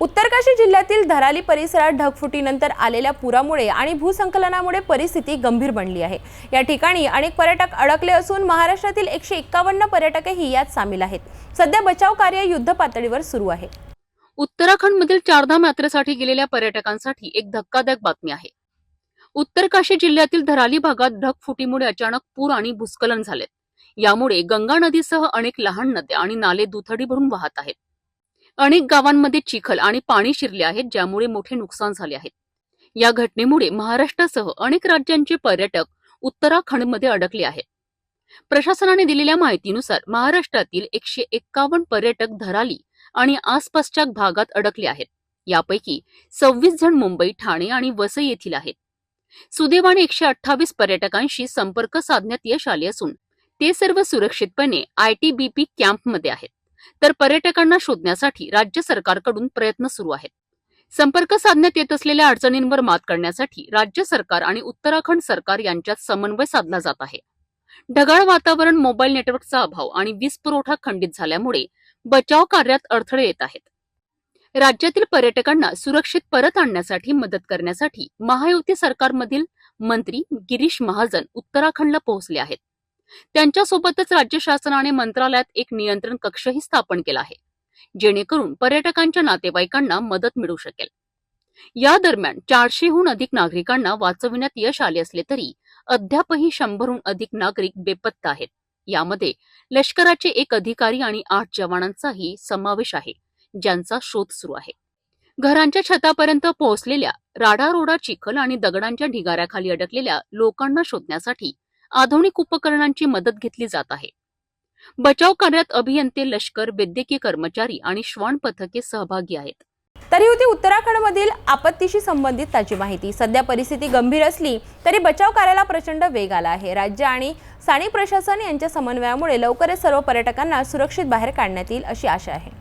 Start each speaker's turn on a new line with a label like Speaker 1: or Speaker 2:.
Speaker 1: उत्तरकाशी जिल्ह्यातील धराली परिसरात ढगफुटीनंतर आलेल्या पुरामुळे आणि भूसंकलनामुळे परिस्थिती गंभीर बनली आहे. या ठिकाणी अनेक पर्यटक अडकले असून महाराष्ट्रातील एकशे एक्कावन्न पर्यटकही यात सामील आहेत. सध्या बचाव कार्य युद्ध पातळीवर सुरू आहे.
Speaker 2: उत्तराखंडमधील चारधाम यात्रेसाठी गेलेल्या पर्यटकांसाठी एक धक्कादायक बातमी आहे. उत्तरकाशी जिल्ह्यातील धराली भागात ढगफुटीमुळे अचानक पूर आणि भूस्खलन झाले. यामुळे गंगा नदीसह अनेक लहान नद्या आणि नाले दुथडी भरून वाहत आहेत. अनेक गावांमध्ये चिखल आणि पाणी शिरले आहेत ज्यामुळे मोठे नुकसान झाले आहे. या घटनेमुळे महाराष्ट्रासह अनेक राज्यांचे पर्यटक उत्तराखंडमध्ये अडकले आहेत. प्रशासनाने दिलेल्या माहितीनुसार महाराष्ट्रातील एकशे एक्कावन्न पर्यटक धराली आणि आसपासच्या भागात अडकले आहेत. यापैकी सव्वीस जण मुंबई ठाणे आणि वसई येथील आहेत. सुदैवाने एकशे अठ्ठावीस पर्यटकांशी संपर्क साधण्यात यश आले असून ते सर्व सुरक्षितपणे आयटीबीपी कॅम्पमध्ये आहेत. तर पर्यटकांना शोधण्यासाठी राज्य सरकारकडून प्रयत्न सुरू आहेत. संपर्क साधण्यात येत असलेल्या अडचणींवर मात करण्यासाठी राज्य सरकार आणि उत्तराखंड सरकार यांच्यात समन्वय साधला जात आहे. ढगाळ वातावरण मोबाईल नेटवर्कचा अभाव आणि वीज पुरवठा खंडित झाल्यामुळे बचाव कार्यात अडथळे येत आहेत. राज्यातील पर्यटकांना सुरक्षित परत आणण्यासाठी मदत करण्यासाठी महायुती सरकारमधील मंत्री गिरीश महाजन उत्तराखंडला पोहोचले आहेत. त्यांच्यासोबतच राज्य शासनाने मंत्रालयात एक नियंत्रण कक्षही स्थापन केला आहे जेणेकरून पर्यटकांच्या नातेवाईकांना मदत मिळू शकेल. या दरम्यान चारशेहून अधिक नागरिकांना वाचविण्यात यश आले असले तरी अद्यापही शंभरहून अधिक नागरिक बेपत्ता आहेत. यामध्ये लष्कराचे एक अधिकारी आणि आठ जवानांचाही समावेश आहे ज्यांचा शोध सुरू आहे. घरांच्या छतापर्यंत पोहोचलेल्या राडारोडा चिखल आणि दगडांच्या ढिगाऱ्याखाली अडकलेल्या लोकांना शोधण्यासाठी आधुनिक उपकरणांची मदत घेतली जात आहे. बचाव कार्यात अभियंते लष्कर वैद्यकीय कर्मचारी आणि श्वान पथके सहभागी आहेत.
Speaker 1: तरी होती उत्तराखंडमधील आपत्तीशी संबंधित ताजी माहिती. सध्या परिस्थिती गंभीर असली तरी बचाव कार्याला प्रचंड वेग आला आहे. राज्य आणि स्थानिक प्रशासन यांच्या समन्वयामुळे लवकरच सर्व पर्यटकांना सुरक्षित बाहेर काढण्यात येईल अशी आशा आहे.